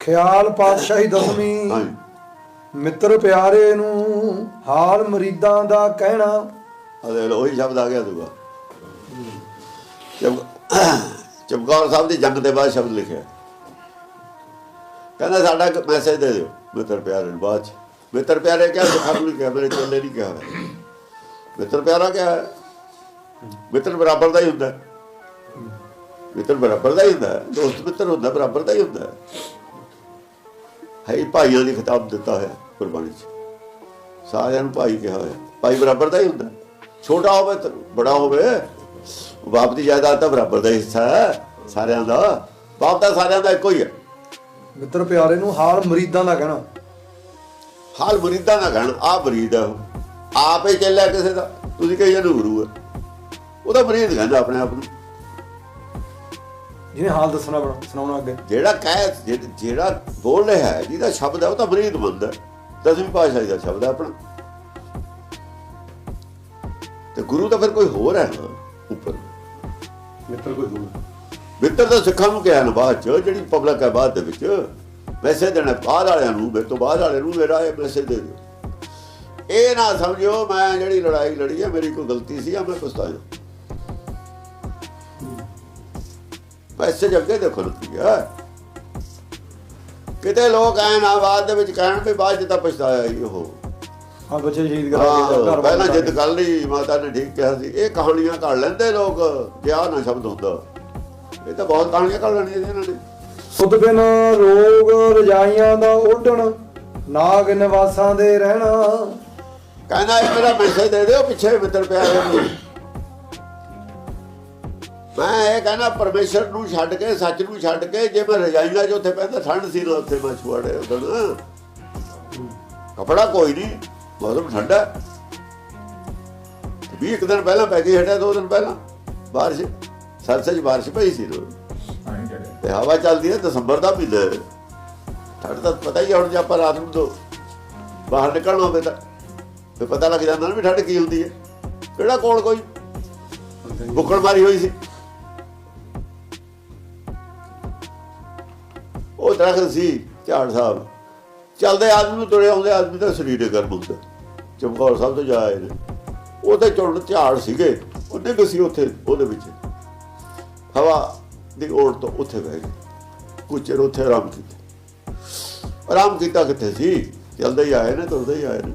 ਖਿਆਲ ਪਾਤਸ਼ਾਹੀ ਦਸਵੀਂ ਮਿੱਤਰ ਪਿਆਰੇ ਨੂੰ ਹਾਲ ਮਰੀਦਾਂ ਦਾ ਕਹਿਣਾ ਅਦੇ ਉਹੀ ਸ਼ਬਦ ਆ ਗਿਆ ਦੂਗਾ ਚਮਕੌਰ ਸਾਹਿਬ ਦੀ ਜੰਗ ਦੇ ਬਾਅਦ ਸ਼ਬਦ ਲਿਖਿਆ ਕਹਿੰਦਾ ਸਾਡਾ ਇੱਕ ਮੈਸੇਜ ਦੇ ਦਿਓ ਮਿੱਤਰ ਪਿਆਰੇ ਨੂੰ ਬਾਅਦ ਚ ਮਿੱਤਰ ਪਿਆਰੇ ਕਿਹਾ ਸਿੱਖਾਂ ਨੂੰ ਕਿਹਾ ਮੇਰੇ ਚੇਲੇ ਨਹੀਂ ਕਿਹਾ। ਮਿੱਤਰ ਪਿਆਰਾ ਕਿਹਾ? ਮਿੱਤਰ ਬਰਾਬਰ ਦਾ ਹੀ ਹੁੰਦਾ। ਮਿੱਤਰ ਬਰਾਬਰ ਦਾ ਹੀ ਹੁੰਦਾ। ਦੋਸਤ ਮਿੱਤਰ ਹੁੰਦਾ ਬਰਾਬਰ ਦਾ ਹੀ ਹੁੰਦਾ ਹੈ ਹੈ ਭਾਈਆਂ ਦੀ ਖਿਤਾਬ ਦਿੱਤਾ ਹੋਇਆ ਕੁਰਬਾਨੀ ਚ। ਸਾਰਿਆਂ ਨੂੰ ਭਾਈ ਕਿਹਾ ਹੋਇਆ। ਭਾਈ ਬਰਾਬਰ ਦਾ ਹੀ ਹੁੰਦਾ। ਛੋਟਾ ਹੋਵੇ ਤੇ ਬੜਾ ਹੋਵੇ। ਬਾਪ ਦੀ ਜਾਇਦਾਦ ਤਾਂ ਬਰਾਬਰ ਦਾ ਹਿੱਸਾ ਹੈ ਸਾਰਿਆਂ ਦਾ। ਬਾਪ ਦਾ ਸਾਰਿਆਂ ਦਾ ਇੱਕੋ ਹੀ ਹੈ। ਮਿੱਤਰ ਪਿਆਰੇ ਨੂੰ ਹਾਲ ਮਰੀਦਾਂ ਦਾ ਕਹਿਣਾ। ਹਾਲ ਮਰੀਦਾਂ ਦਾ ਕਹਿਣ। ਆ ਮਰੀਦ ਹੈ ਉਹ। ਆਪ ਹੀ ਚੱਲਿਆ ਕਿਸੇ ਦਾ। ਤੁਸੀਂ ਕਹੀ ਜਾਂਦੇ ਗੁਰੂ ਹੈ ਉਹਦਾ ਮਰੀਦ ਕਹਿੰਦਾ ਆਪਣੇ ਆਪ ਨੂੰ। ਜਿਹਨੇ ਹਾਲ ਦੱਸਣਾ ਬਣਾ ਸੁਣਾਉਣਾ ਅੱਗੇ। ਜਿਹੜਾ ਕਹਿ ਜਿਹ- ਜਿਹੜਾ ਬੋਲ ਰਿਹਾ ਹੈ ਜਿਹਦਾ ਸ਼ਬਦ ਹੈ ਉਹ ਤਾਂ ਮਰੀਦ ਬੰਦਾ ਹੈ। ਦਸਵੀਂ ਪਾਤਸ਼ਾਹੀ ਦਾ ਸ਼ਬਦ ਹੈ ਆਪਣਾ। ਤੇ ਗੁਰੂ ਤਾਂ ਫਿਰ ਕੋਈ ਹੋਰ ਹੈ ਨਾ ਉੱਪਰ। ਮਿੱਤਰ ਕੋਈ ਦੂਰ ਮਿੱਤਰ ਤਾਂ ਸਿੱਖਾਂ ਨੂੰ ਕਿਹਾ ਨਾ ਬਾਅਦ ਚ ਜਿਹੜੀ ਪਬਲਿਕ ਹੈ ਬਾਅਦ ਦੇ ਵਿੱਚ ਮੈਸੇਜ ਦੇਣਾ ਬਾਹਰ ਵਾਲਿਆਂ ਨੂੰ ਮੇਰੇ ਤੋਂ ਬਾਅਦ ਵਾਲਿਆਂ ਨੂੰ ਮੇਰਾ ਇਹ ਮੈਸੇਜ ਦੇ ਦਿਓ। ਇਹ ਨਾ ਸਮਝਿਓ ਮੈਂ ਜਿਹੜੀ ਲੜਾਈ ਲੜੀ ਹੈ ਮੇਰੀ ਕੋਈ ਗਲਤੀ ਸੀ ਜਾਂ ਮੈਂ ਪਛਤਾਇਆ? ਮੈਸੇਜ ਅੱਗੇ ਦੇਖੋ ਕੀ ਹੈ ਕਿਤੇ ਲੋਕ ਐ ਨਾ ਬਾਅਦ ਦੇ ਵਿੱਚ ਕਹਿਣ ਵੀ ਬਾਅਦ ਚ ਤਾਂ ਪਛਤਾਇਆ ਹੀ ਉਹ। ਹਾਂ ਬੱਚੇ ਸ਼ਹੀਦ ਕਰਾ ਪਹਿਲਾਂ ਜਿੱਦ ਕਰ ਲਈ ਮਾਤਾ ਨੇ ਠੀਕ ਕਿਹਾ ਸੀ ਇਹ ਕਹਾਣੀਆਂ ਘੜ ਲੈਂਦੇ ਲੋਕ ਜੇ ਨਾ ਸ਼ਬਦ ਹੁੰਦਾ। ਇਹ ਤਾਂ ਬਹੁਤ ਕਹਾਣੀਆਂ ਘੜ ਲੈਣੀਆਂ ਇਹਨਾਂ ਨੇ। ਸੁਧ ਬਿਨ ਰੋਗ ਰਜਾਈਆਂ ਦਾ ਉੱਡਣ ਨਾਗ ਨਿਵਾਸਾਂ ਦੇ ਰਹਿਣਾ। ਕਹਿੰਦਾ ਇਹ ਮੇਰਾ ਮੈਸੇਜ ਦੇ ਦਿਓ ਪਿੱਛੇ ਮਿੱਤਰ ਪਿਆਰੇ ਨੂੰ ਮੈਂ ਇਹ ਕਹਿੰਦਾ ਪਰਮੇਸ਼ਰ ਨੂੰ ਛੱਡ ਕੇ ਸੱਚ ਨੂੰ ਛੱਡ ਕੇ ਜੇ ਮੈਂ ਰਜਾਈਆਂ 'ਚ ਉੱਥੇ ਪੈਂਦਾ ਠੰਡ ਸੀ ਉੱਥੇ ਮੈਂ ਛੁਆੜੇ ਉਦਣ ਕਪੜਾ ਕੋਈ ਨਹੀਂ ਮੌਸਮ ਠੰਡਾ ਵੀ ਇੱਕ ਦਿਨ ਪਹਿਲਾਂ ਪੈ ਗਈ ਹਟਿਆ ਦੋ ਦਿਨ ਪਹਿਲਾਂ ਬਾਰਿਸ਼ ਸਰਸੇ 'ਚ ਬਾਰਿਸ਼ ਪਈ ਸੀ ਰੋ ਤੇ ਹਵਾ ਚੱਲਦੀ ਹੈ ਦਸੰਬਰ ਦਾ ਮਹੀਨਾ। ਠੰਡ ਤਾਂ ਪਤਾ ਹੀ ਹੁਣ ਜੇ ਆਪਾਂ ਰਾਤ ਨੂੰ ਤੋਂ ਬਾਹਰ ਨਿਕਲਣਾ ਹੋਵੇ ਤਾਂ। ਤੇ ਪਤਾ ਲੱਗ ਜਾਂਦਾ ਨਾ ਵੀ ਠੰਡ ਕੀ ਹੁੰਦੀ ਹੈ। ਕਿਹੜਾ ਕੋਲ ਕੋਈ? ਬੁੱਕਲ ਮਾਰੀ ਹੋਈ ਸੀ। ਉਹ ਦਰਖਤ ਸੀ ਝਾੜ ਸਾਹਿਬ। ਚੱਲਦੇ ਆਦਮੀ ਨੂੰ ਤੁਰੇ ਆਉਂਦੇ ਆਦਮੀ ਦਾ ਸਰੀਰ ਗਰਮ ਹੁੰਦਾ। ਚਮਕੌਰ ਸਾਹਿਬ ਤੋਂ ਜਾ ਆਏ ਨੇ। ਉਹਦੇ ਚੁੰਡ ਝਾੜ ਸੀਗੇ। ਉਹਨੇ ਗਸੀ ਉੱਥੇ ਉਹਦੇ ਵਿੱਚ। ਹਵਾ ਦੀ ਓੜ ਤੋਂ ਉੱਥੇ ਬਹਿ ਗਏ ਕੁਝ ਚਿਰ ਉੱਥੇ ਆਰਾਮ ਕੀਤਾ। ਆਰਾਮ ਕੀਤਾ ਕਿੱਥੇ ਸੀ? ਚੱਲਦੇ ਹੀ ਆਏ ਨੇ ਤੁਰਦੇ ਹੀ ਆਏ ਨੇ।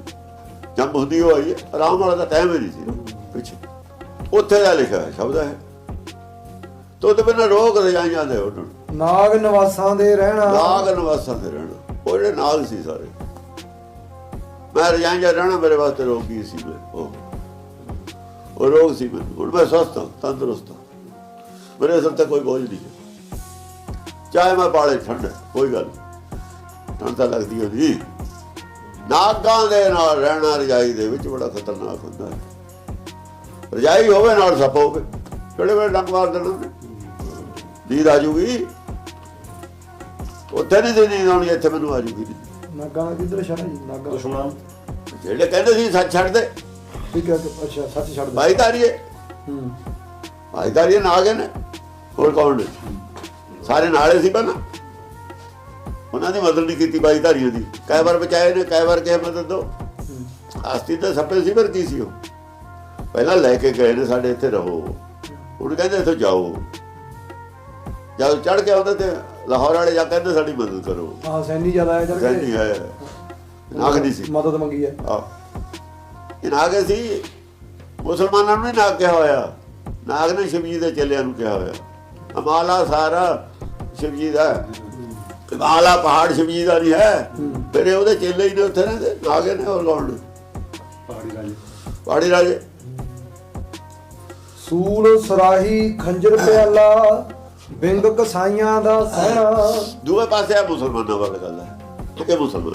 ਜੰਮ ਹੁੰਦੀ ਉਹ ਆਈ ਹੈ, ਆਰਾਮ ਵਾਲਾ ਤਾਂ ਟਾਈਮ ਹੀ ਨਹੀਂ ਸੀ। ਪਿੱਛੇ। ਉੱਥੇ ਦਾ ਲਿਖਿਆ ਹੈ ਸ਼ਬਦ ਹੈ। ਤੁਧ ਬਿਨ ਰੋਗ ਰਜਾਈਆਂ ਦੇ ਉਹਨਾਂ ਨੂੰ। ਨਾਗ ਨਿਵਾਸਾਂ ਦੇ ਰਹਿਣਾ। ਨਾਗ ਨਿਵਾਸਾਂ ਦੇ ਰਹਿਣਾ। ਉਹ ਜਿਹੜੇ ਨਾਗ ਸੀ ਸਾਰੇ। ਮੈਂ ਰਜਾਈਆਂ ਰਹਿਣਾ, ਮੇਰੇ ਵਾਸਤੇ ਰੋਗੀ ਸੀ ਮੈਂ ਉਹ। ਉਹ ਰੋਗ ਸੀ ਮੈਨੂੰ। ਹੁਣ ਮੈਂ ਸਵਸਥ ਤੰਦਰੁਸਤ ਹਾਂ। ਮੇਰੇ ਸਿਰ ਤੇ ਕੋਈ ਬੋਝ ਨਹੀਂ ਹੈ। ਚਾਹੇ ਮੈਂ ਬਾਲੇ ਠੰਡ ਕੋਈ ਗੱਲ ਨਹੀਂ। ਠੰਡ ਤਾਂ ਲੱਗਦੀ ਹੁੰਦੀ। ਨਾਗਾਂ ਦੇ ਨਾਲ ਰਹਿਣਾ ਰਜਾਈ ਦੇ ਵਿੱਚ ਬੜਾ ਖਤਰਨਾਕ ਹੁੰਦਾ ਹੈ। ਰਜਾਈ ਹੋਵੇ, ਨਾਲ ਸੱਪ ਹੋਵੇ। ਕਿਹੜੇ ਵੇਲੇ ਡੰਗ ਮਾਰ ਦੇਣਾ ਉਹਨੇ? ਨੀਂਦ ਆ ਜੂਗੀ। ਉੱਥੇ ਨਹੀਂ ਦੀ ਨੀਂਦ ਆਉਣੀ ਇੱਥੇ ਮੈਨੂੰ ਆ ਜੂਗੀ ਨਾਗਾਂ ਕਿੱਧਰ ਜੀ ਨਾਗਾਂ ਦੁਸ਼ਮਣਾਂ ਜਿਹੜੇ ਕਹਿੰਦੇ ਸੀ ਸੱਚ ਛੱਡ ਦੇ। ਠੀਕ ਹੈ ਅੱਛਾ ਸੱਚ ਛੱਡ ਦੇ। ਭਾਈਦਾਰੀਏ ਹੂੰ। ਭਾਈਦਾਰੀਏ ਨਾ ਗਏ ਨੇ। ਹੋਰ ਕੌਣ ਨੇ? ਸਾਰੇ ਨਾਲੇ ਸੀ ਪਹਿਲਾਂ। ਉਹਨਾਂ ਦੀ ਮਦਦ ਨਹੀਂ ਕੀਤੀ ਭਾਈਦਾਰੀਆਂ ਦੀ। ਕਈ ਵਾਰ ਬਚਾਏ ਨੇ ਕਈ ਵਾਰ ਕਿਸੇ ਮਦਦ ਦੋ ਆਸਤੀ ਤਾਂ ਸੱਪੇ ਸੀ ਪਰ ਕੀ ਸੀ ਉਹ? ਪਹਿਲਾਂ ਲੈ ਕੇ ਗਏ ਨੇ ਸਾਡੇ ਇੱਥੇ ਰਹੋ। ਹੁਣ ਕਹਿੰਦੇ ਇੱਥੋਂ ਜਾਓ। ਜਦ ਚੜ ਕੇ ਆਉਂਦੇ ਤੇ ਲਾਹੌਰ ਵਾਲੇ ਜਾ ਕਹਿੰਦੇ ਸਾਡੀ ਮਦਦ ਕਰੋ। ਹਾਂ ਸੈਨੀ ਜ਼ਿਆਦਾ ਆਇਆ ਚੱਲ ਕਹਿੰਦੀ ਕੇ ਹੈ। ਨਾਗ ਨਹੀਂ ਸੀ। ਮਦਦ ਮੰਗੀ ਹੈ। ਆ ਇਹ ਨਾਗ ਸੀ। ਮੁਸਲਮਾਨਾਂ ਨੂੰ ਨਾਗ ਕਿਹਾ ਹੋਇਆ। ਨਾਗ ਨੇ ਸ਼ਿਵਜੀ ਦੇ ਚੇਲਿਆਂ ਨੂੰ ਕਿਹਾ ਹੋਇਆ। ਅਮਾਲਾ ਸਾਰਾ ਸ਼ਿਵਜੀ ਦਾ। ਹੈ। ਅਮਾਲਾ ਪਹਾੜ ਸ਼ਿਵਜੀ ਦਾ ਨਹੀਂ ਹੈ। ਫਿਰ ਉਹਦੇ ਚੇਲੇ ਹੀ ਨੇ ਉੱਥੇ ਰਹਿੰਦੇ। ਨਾਗੇ ਨੇ ਹੋਰ ਕੌਣ ਨੇ ਪਹਾੜੀ ਰਾਜੇ। ਪਹਾੜੀ ਰਾਜੇ। ਸੂਲ ਸਰਾਹੀ ਖੰਜਰ ਪਿਆਲਾ। ਬਿੰਗ ਕਸਾਈਆਂ ਦਾ ਸਹਿਣਾ ਦੂਏ ਪਾਸੇ ਆ ਮੁਸਲਮਾਨਾਂ ਵੱਲ ਗੱਲ ਹੈ। ਕਿ ਮੁਸਲਮਾਨ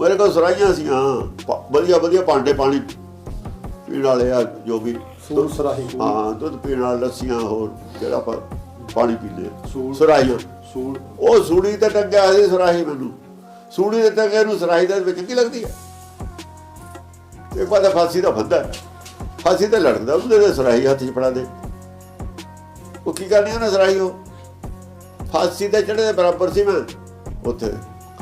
ਮੇਰੇ ਕੋਲ ਸਰਾਈਆਂ ਸੀਆਂ ਪ- ਵਧੀਆ ਵਧੀਆ ਭਾਂਡੇ ਪਾਣੀ ਪੀਣ ਵਾਲੇ ਆ ਜੋ ਵੀ। ਸੂਲ ਸਰਾਹੀ ਹਾਂ ਦੁੱਧ ਪੀਣ ਵਾਲੇ ਲੱਸੀਆਂ ਹੋਰ ਜਿਹੜਾ ਪਾਣੀ ਪੀਂਦੇ ਆ। ਸੂਲ। ਸਰਾਹੀਆਂ। ਸੂਲ ਉਹ ਸੂੜੀ ਤੇ ਟੰਗਿਆ ਸੀ ਸਰਾਹੀ ਮੈਨੂੰ। ਸੂੜੀ ਦੇ ਟੰਗੇ ਨੂੰ ਸਰਾਹੀ ਦੇ ਵਿੱਚ ਕੀ ਲੱਗਦੀ ਹੈ? ਇੱਕ ਵਾਰ ਤਾਂ ਫਾਂਸੀ ਦਾ ਫੰਦਾ ਫਾਂਸੀ ਤੇ ਲੜਦਾ ਉਹਦੇ ਤੇ ਸਰਾਹੀ ਹੱਥ 'ਚ ਫੜਾ ਦੇ ਉਹ ਕੀ ਕਰਨੀ ਉਹਨੇ ਸਰਾਹੀ ਉਹ ਫਾਂਸੀ ਤੇ ਚੜ੍ਹੇ ਦੇ ਬਰਾਬਰ ਸੀ ਮੈਂ ਉੱਥੇ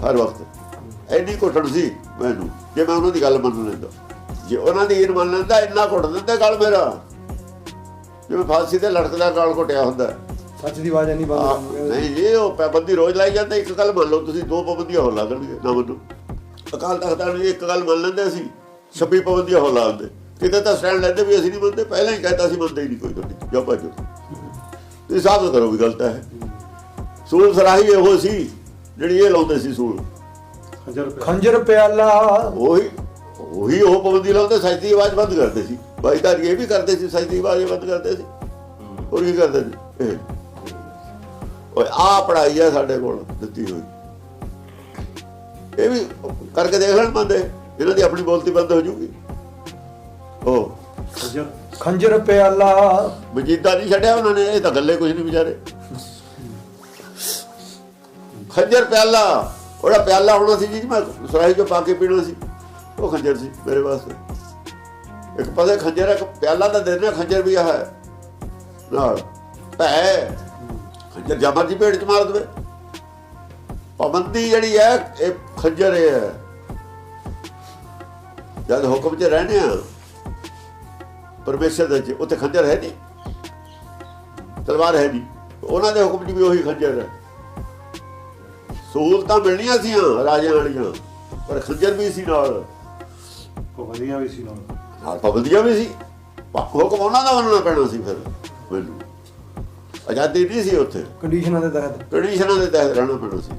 ਹਰ ਵਕਤ। ਇੰਨੀ ਘੁੱਟਣ ਸੀ ਮੈਨੂੰ ਜੇ ਮੈਂ ਉਹਨਾਂ ਦੀ ਗੱਲ ਮੰਨ ਲੈਂਦਾ। ਜੇ ਉਹਨਾਂ ਦੀ ਇਹ ਮੰਨ ਲੈਂਦਾ ਇੰਨਾ ਘੁੱਟ ਦਿੰਦੇ ਗੱਲ ਮੇਰਾ। ਜਿਵੇਂ ਫਾਂਸੀ ਤੇ ਲੜਕਦਾ ਗਾਲ ਘੁੱਟਿਆ ਹੁੰਦਾ। ਸੱਚ ਦੀ ਆਵਾਜ਼ ਨਹੀਂ ਬੰਦ ਨਹੀਂ ਜੀ ਉਹ ਪਾਬੰਦੀ ਰੋਜ਼ ਲਾਈ ਜਾਂਦੇ ਇੱਕ ਗੱਲ ਮੰਨ ਲਓ ਤੁਸੀਂ ਦੋ ਪਾਬੰਦੀਆਂ ਹੋਰ ਲਾ ਦੇਣਗੇ ਨਾ ਮੰਨੋ। ਅਕਾਲ ਤਖਤ ਵਾਲੇ ਇੱਕ ਗੱਲ ਮੰਨ ਲੈਂਦੇ ਅਸੀਂ 26 ਪਾਬੰਦੀਆਂ ਹੋਰ ਲਾ ਦਿੰਦੇ। ਕਿਤੇ ਤਾਂ ਸਟੈਂਡ ਲੈਂਦੇ ਵੀ ਅਸੀਂ ਨਹੀਂ ਮੰਨਦੇ ਪਹਿਲਾਂ ਹੀ ਕਹਿੰਦਾ ਸੀ ਮੰਨਦੇ ਹੀ ਨਹੀਂ ਕੋਈ ਤੁਹਾਡੀ ਜਾ ਭਾਜੋ ਤੁਸੀਂ ਸਾਬਤ ਕਰੋ ਵੀ ਗਲਤ ਹੈ। ਸੂਲ ਸਰਾਹੀ ਇਹੋ ਸੀ ਜਿਹੜੀ ਇਹ ਲਾਉਂਦੇ ਸੀ ਸੂਲ। ਖੰਜਰ ਪਿਆਲਾ। ਉਹੀ ਉਹੀ ਉਹ ਪਾਬੰਦੀ ਲਾਉਂਦੇ ਸੱਚ ਆਵਾਜ਼ ਬੰਦ ਕਰਦੇ ਸੀ। ਬਾਈਦਾਰੀ ਇਹ ਵੀ ਕਰਦੇ ਸੀ ਸੱਚ ਆਵਾਜ਼ ਬੰਦ ਕਰਦੇ ਸੀ। ਹੋਰ ਕੀ ਕਰਦੇ ਸੀ? ਓਏ ਆ ਪੜਾਈ ਆ ਸਾਡੇ ਕੋਲ ਦਿੱਤੀ ਹੋਈ। ਇਹ ਵੀ ਕਰਕੇ ਦੇਖ ਲੈਣ ਬੰਦੇ ਇਹਨਾਂ ਦੀ ਆਪਣੀ ਬੋਲਤੀ ਬੰਦ ਹੋ ਜੂਗੀ। ਉਹ ਖੰਜਰ। ਪਿਆਲਾ। ਮਜੀਦਾ ਨਹੀਂ ਛੱਡਿਆ ਉਹਨਾਂ ਨੇ, ਇਹ ਤਾਂ ਗੱਲੇ ਕੁਝ ਨਹੀਂ ਵਿਚਾਰੇ। ਖੰਜਰ ਪਿਆਲਾ, ਉਹਦਾ ਪਿਆਲਾ ਹੋਣਾ ਸੀ ਜੀ, ਮੈਂ ਸਰਾਹੀ ਚੋਂ ਪਾ ਕੇ ਪੀਣਾ ਸੀ। ਉਹ ਖੰਜਰ ਸੀ ਮੇਰੇ ਵਾਸਤੇ। ਇੱਕ ਪਾਸੇ ਖੰਜਰ ਇੱਕ ਪਿਆਲਾ ਤਾਂ ਦੇਣਾ ਖੰਜਰ ਵੀ ਆ ਹੈ। ਨਾਲ, ਭੈ, ਖੰਜਰ ਜਾਮਰ ਦੀ ਪੇਟ ਚ ਮਾਰ ਦੇਵੇ। ਪਾਬੰਦੀ ਜਿਹੜੀ ਹੈ, ਇਹ ਖੰਜਰ ਹੈ। ਜਦ ਹੁਕਮ 'ਚ ਰਹਿੰਦੇ ਆ ਪਰਮੇਸ਼ਰ ਦੇ ਚ ਉੱਥੇ ਖੰਜਰ ਹੈ ਨਹੀਂ। ਤਲਵਾਰ ਹੈ ਨਹੀਂ। ਉਹਨਾਂ ਦੇ ਹੁਕਮ 'ਚ ਵੀ ਉਹੀ ਖੰਜਰ ਹੈ। ਸਹੂਲਤਾਂ ਮਿਲਣੀਆਂ ਸੀ ਰਾਜਿਆਂ ਵਾਲੀਆਂ ਪਰ ਖੰਜਰ ਵੀ ਸੀ ਨਾਲ। ਵਧੀਆ ਵੀ ਸੀ ਨਾਲ। ਨਾਲ ਪਾਬੰਦੀਆਂ ਵੀ ਸੀ। ਹੁਕਮ ਉਹਨਾਂ ਦਾ ਮੰਨਣਾ ਪੈਣਾ ਸੀ ਫਿਰ ਮੈਨੂੰ। ਆਜ਼ਾਦੀ ਨਹੀਂ ਸੀ ਉੱਥੇ। ਕੰਡੀਸ਼ਨਾਂ ਦੇ ਤਹਿਤ। ਕੰਡੀਸ਼ਨਾਂ ਦੇ ਤਹਿਤ ਰਹਿਣਾ ਪੈਣਾ ਸੀ।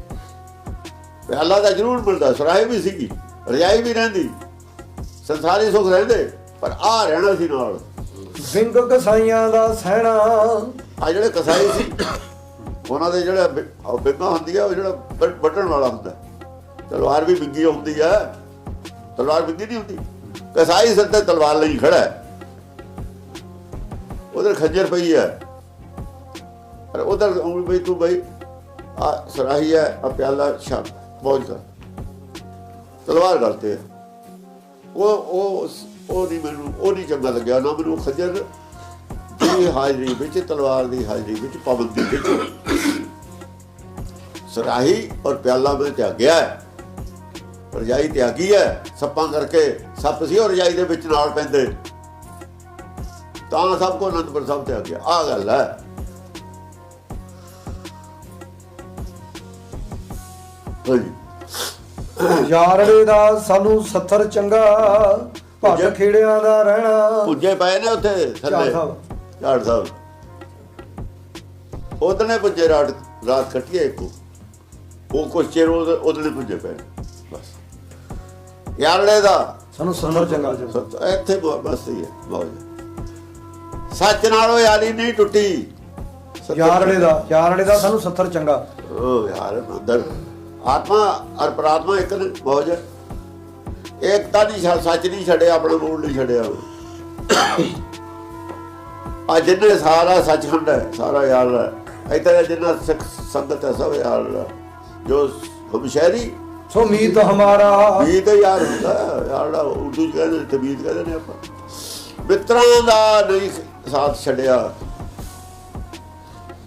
ਤੇ ਅੱਲਾ ਦਾ ਜ਼ਰੂਰ ਮਿਲਦਾ ਸਰਾਏ ਵੀ ਸੀਗੀ ਰਜਾਈ ਵੀ ਰਹਿੰਦੀ। ਸੰਸਾਰੀ ਸੁੱਖ ਰਹਿੰਦੇ। ਪਰ ਆ ਰਹਿਣਾ ਸੀ ਨਾਲ। ਵਿੰਗ ਕਸਾਈਆਂ ਦਾ ਸਹਿਣਾ ਆ ਜਿਹੜੇ ਕਸਾਈ ਸੀ ਉਹਨਾਂ ਦੇ ਜਿਹੜਾ ਬਿੱਗਾ ਹੁੰਦੀ ਆ ਉਹ ਜਿਹੜਾ ਵੱਢਣ ਵਾਲਾ ਹੁੰਦਾ। ਤਲਵਾਰ ਵੀ ਬਿੱਗੀ ਹੁੰਦੀ ਆ। ਤਲਵਾਰ ਬਿੱਗੀ ਨਹੀਂ ਹੁੰਦੀ। ਕਸਾਈ ਸਿਰ ਤੇ ਤਲਵਾਰ ਲਈ ਖੜਾ ਹੈ। ਉਧਰ ਖੰਜਰ ਪਈ ਹੈ ਪਰ ਉਧਰ ਉਂਗਲ ਬਈ ਤੂੰ ਬਈ ਆ ਸਰਾਹੀ ਹੈ ਆ ਪਿਆਲਾ ਛਾਪ ਪਹੁੰਚ ਕਰ। ਤਲਵਾਰ ਕਰਤੇ ਉਹ ਉਹ ਉਹ ਨਹੀਂ ਮੈਨੂੰ ਉਹ ਨਹੀਂ ਚੰਗਾ ਲੱਗਿਆ ਨਾ, ਮੈਨੂੰ ਖੰਜਰ ਦੀ ਹਾਜ਼ਰੀ ਵਿੱਚ, ਤਲਵਾਰ ਦੀ ਹਾਜ਼ਰੀ ਵਿੱਚ ਪਾਬੰਦੀ ਵਿੱਚ। ਸਰਾਹੀ ਔਰ ਪਿਆਲਾ ਮੈਂ ਤਿਆਗਿਆ ਹੈ। ਰਜਾਈ ਤਿਆਗੀ ਹੈ। ਸੱਪਾਂ ਕਰਕੇ ਸੱਪ ਸੀ ਔਰ ਰਜਾਈ ਦੇ ਵਿੱਚ ਨਾਲ ਪੈਂਦੇ। ਤਾਂ ਸਭ ਕੋ ਅਨੰਦਪੁਰ ਸਾਹਿਬ ਤੇ ਆ ਗਿਆ ਆ ਗੱਲ ਹੈ। ਯਾਰੜੇ ਦਾ ਸਾਨੂੰ ਸੱਥਰ ਚੰਗਾ। ਭੱਟ ਜੇ- ਖੇੜਿਆਂ ਦਾ ਰਹਿਣਾ। ਪੁੱਜੇ ਪਏ ਨੇ ਉੱਥੇ ਥੱਲੇ। ਸਾਹਿਬ। ਝਾੜ ਸਾਹਿਬ। ਉਹਦਨੇ ਪੁੱਜੇ ਰਾਤ ਰਾਤ ਕੱਟੀਏ ਇੱਕੋ। ਉਹ ਕੁਛ ਚਿਰ ਉਹਦਨੇ ਪੁੱਜੇ ਪਏ ਬਸ। ਯਾਰੜੇ ਦਾ। ਸਾਨੂੰ ਸੱਥਰ ਚੰਗਾ ਸੱਚ ਇੱਥੇ ਬਸ ਹੀ ਹੈ। ਬਹੁਤ ਸੱਚ ਨਾਲੋਂ ਯਾਰੀ ਨਹੀਂ ਟੁੱਟੀ। ਯਾਰੜੇ ਦਾ। ਯਾਰੜੇ ਦਾ ਸਾਨੂੰ ਸੱਥਰ ਚੰਗਾ। ਉਹ ਯਾਰ ਅੰਦਰ। ਆਤਮਾ ਔਰ ਪ੍ਰਾਤਮਾ ਇੱਕ ਬਹੁਤ ਹੈ ਏਕਤਾ ਛੱਡ- ਸੱਚ ਨਹੀਂ ਛੱਡਿਆ ਆਪਣਾ ਮੂਲ ਨਹੀਂ ਛੱਡਿਆ। ਆ ਜਿੰਨੇ ਸਾਰਾ ਸੱਚਖੰਡ ਹੈ ਸਾਰਾ ਯਾਰ ਇੱਥੇ ਜਿੰਨਾ ਸਿੱਖ ਸੰਗਤ ਹੈ ਸਭ ਯਾਰ। ਜੋ ਹਮਸ਼ਹਿਰੀ ਸੋ ਮੀਤ ਹਮਾਰਾ। ਵੀ ਤੇ ਯਾਰ ਹੁੰਦਾ ਹੈ, ਯਾਰ ਦਾ ਉਰਦੂ ਚ ਕਹਿੰਦੇ ਤਬੀਤ ਕਹਿੰਦੇ ਨੇ ਆਪਾਂ। ਮਿੱਤਰਾਂ ਦਾ ਨਹੀਂ ਸਾਥ ਛੱਡਿਆ।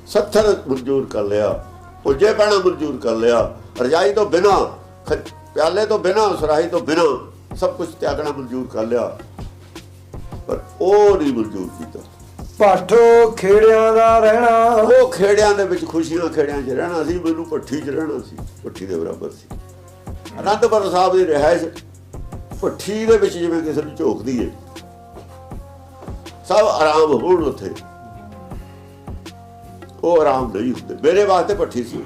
ਸੱਥਰ ਮਨਜ਼ੂਰ ਕਰ ਲਿਆ ਪੁੱਜੇ ਪੈਣਾ ਮਨਜ਼ੂਰ ਕਰ ਲਿਆ। ਰਜਾਈ ਤੋਂ ਬਿਨਾ ਪਿਆਲੇ ਤੋਂ ਬਿਨਾ ਸਰਾਹੀ ਤੋਂ ਬਿਨਾ ਸਭ ਕੁਝ ਤਿਆਗਣਾ ਮਨਜ਼ੂਰ ਕਰ ਲਿਆ ਪਰ ਉਹ ਨਹੀਂ ਮਨਜ਼ੂਰ ਕੀਤਾ ਪਾਠੋ ਖੇੜਿਆਂ ਦਾ ਰਹਿਣਾ ਉਹ ਖੇੜਿਆਂ ਦੇ ਵਿੱਚ ਖੁਸ਼ੀਆਂ ਖੇੜਿਆਂ 'ਚ ਰਹਿਣਾ ਸੀ ਮੈਨੂੰ ਪੱਠੀ 'ਚ ਰਹਿਣਾ ਸੀ ਪੱਠੀ ਦੇ ਬਰਾਬਰ ਸੀ ਅਨੰਦਪੁਰ ਸਾਹਿਬ ਦੀ ਰਹਿائش ਪੱਠੀ ਦੇ ਵਿੱਚ ਜਿਵੇਂ ਕਿਸੇ ਨੂੰ ਝੋਕਦੀ ਏ ਸਭ ਆਰਾਮ ਹੋਣ ਉੱਥੇ ਉਹ ਆਰਾਮ ਨਹੀਂ ਹੁੰਦੇ ਮੇਰੇ ਵਾਸਤੇ ਪੱਠੀ ਸੀ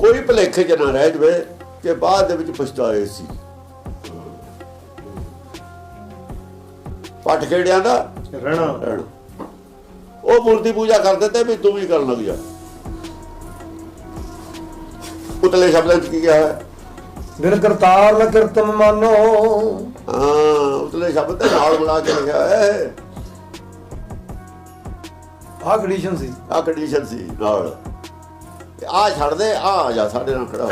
ਕੋਈ ਭਲੇਖੇ 'ਚ ਨਾ ਰਹਿ ਜਵੇ ਕਿ ਬਾਅਦ ਦੇ ਵਿੱਚ ਪਛਤਾਏ ਸੀ। ਪੱਠ ਖੇੜਿਆਂ ਦਾ? ਰਹਿਣਾ ਉਹ ਮੂਰਤੀ ਪੂਜਾ ਕਰਦੇ ਤੇ ਵੀ ਤੂੰ ਵੀ ਕਰਨ ਲੱਗ ਜਾ। ਉਤਲੇ ਸ਼ਬਦਾਂ ਚ ਕੀ ਕਿਹਾ ਹੈ? ਬਿਨ ਕਰਤਾਰ ਨ ਕਿਰਤਮ ਮਾਨੋ। ਹਾਂ ਉਤਲੇ ਸ਼ਬਦ ਦੇ ਨਾਲ ਮਿਲਾ ਕੇ ਲਿਖਿਆ ਹੈ। ਆਹ ਕੰਡੀਸ਼ਨ ਸੀ। ਆ ਕੰਡੀਸ਼ਨ ਸੀ ਨਾਲ। ਆ ਛੱਡ ਦੇ ਆ ਆ ਜਾ ਸਾਡੇ ਨਾਲ ਖੜਾ ਹੋ।